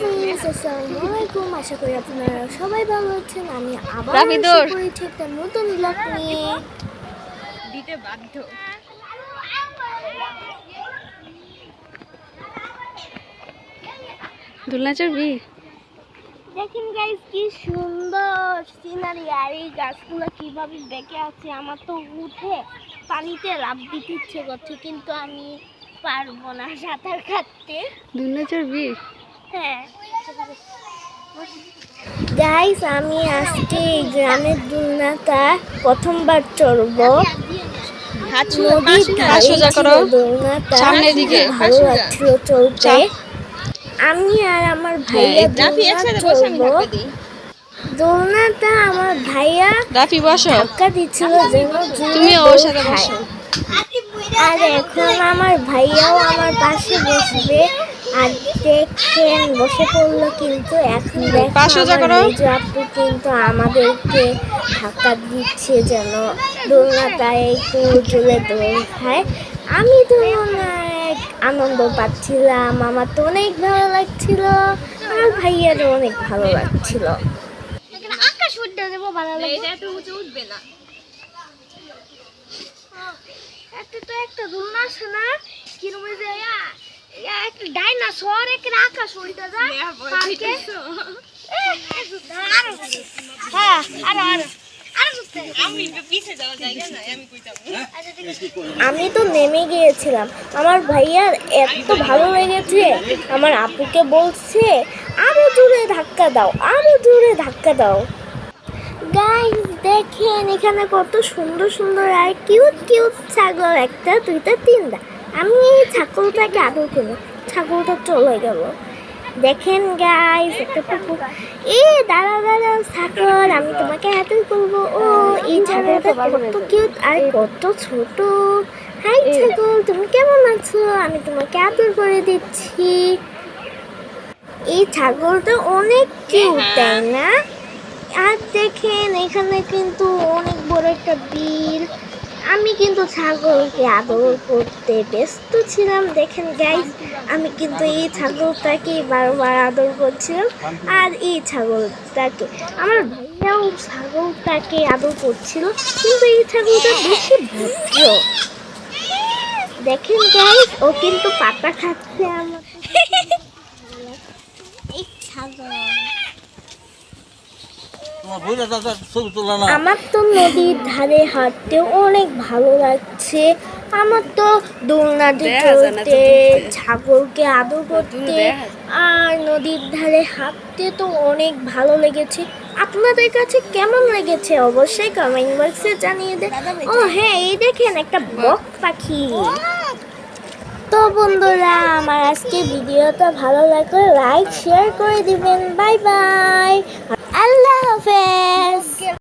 Friends আসসালামু আলাইকুম আশা করি আপনারা সবাই ভালো আছেন। আমি আবার। পড়েছি একটা নতুন ব্লগ নিয়ে। দিতে বাধ্য। দোলনা চড়বি দেখেন গাইস কি সুন্দর সিনারি আর এই গাছগুলো কীভাবে বেঁকে আছে আমার তো উঠে পানিতে লাভ দিতে ইচ্ছে করছে কিন্তু আমি পারব না সাঁতার কাটতে। দোলনা চড়বি গাইস আমি আজকে এই গ্রামের দুলনাটা প্রথমবার চড়বো। সামনের দিকে, ভালো লাগছিল চলতে আমি আর আমার ভাইয়া বসে আমি চড়বো। দোলনাটা আমার ভাইয়া রাফি বসো। ধাক্কা দিচ্ছিল যেন তুমি ওর সাথে বসো। আর এখন আমার ভাইয়াও আমার পাশে বসবে। আর বসে পড়ল কিন্তু এখন আপু কিন্তু আমাদেরকে ধাক্কা দিচ্ছে যেন। দোলনাটা একটু জোরে দোল খায় আমি তো অনেক আনন্দ পাচ্ছিলাম। আমার তো অনেক ভালো লাগছিল। আর ভাইয়ারও অনেক ভালো লাগছিল। আকাশ উঠতে দেবো ভালো লাগবে। এত উঁচু উঠবে না। একটা তো একটা দোলনা আছে না? কিরম যে একটা ডাইনোসর পার্কে হ্যাঁ আরও আরও। আমি তো নেমে গিয়েছিলাম। আমার ভাইয়ার এত ভালো লেগেছে। আমার আপুকে বলছে আরও জোরে ধাক্কা দাও আরও জোরে ধাক্কা দাও। গাইস দেখেন এখানে কত সুন্দর সুন্দর আর কিউট কিউট ছাগল। একটা দুইটা তিনটা। আমি এই ছাগলটাকে আদর করি। ছাগলটা চলে গেল। দেখেন গাইস একটা পুকুর এ দাঁড়া দাঁড়া ছাগল আমি তোমাকে করব ও এই ছাগলটা কত কিউট আর কত ছোট। হাই ছাগল তুমি কেমন আছো? আমি তোমাকে আদর করে দিচ্ছি। এই ছাগলটা অনেক কিউট তাই না? আর দেখেন এখানে কিন্তু অনেক বড় একটা বিল। আমি কিন্তু ছাগলকে আদর করতে ব্যস্ত ছিলাম। দেখেন গাইস আমি কিন্তু এই ছাগলটাকে বারবার আদর করছিলাম। আর এই ছাগলটাকে, আমার ভাইয়াও ছাগলটাকে আদর করছিল, কিন্তু এই ছাগলটা বেশি ভদ্র। দেখেন গাইস ও কিন্তু পাতা খাচ্ছে আমার। এই ছাগল। আমার তো নদীর ধারে হাঁটতে অনেক ভালো লাগছে। আমার তো দোলনাতে তো চলতে ছাগলকে আদর করতে আর নদীর ধারে হাঁটতে তো অনেক ভালো লেগেছে। আপনাদের কাছে কেমন লেগেছে অবশ্যই কমেন্ট বক্সে জানিয়ে দেন ও হ্যাঁ এই দেখেন একটা বক পাখি। তো বন্ধুরা আমার আজকে ভিডিওটা ভালো লাগলে লাইক শেয়ার করে দিবেন। বাই বাই হাফেজ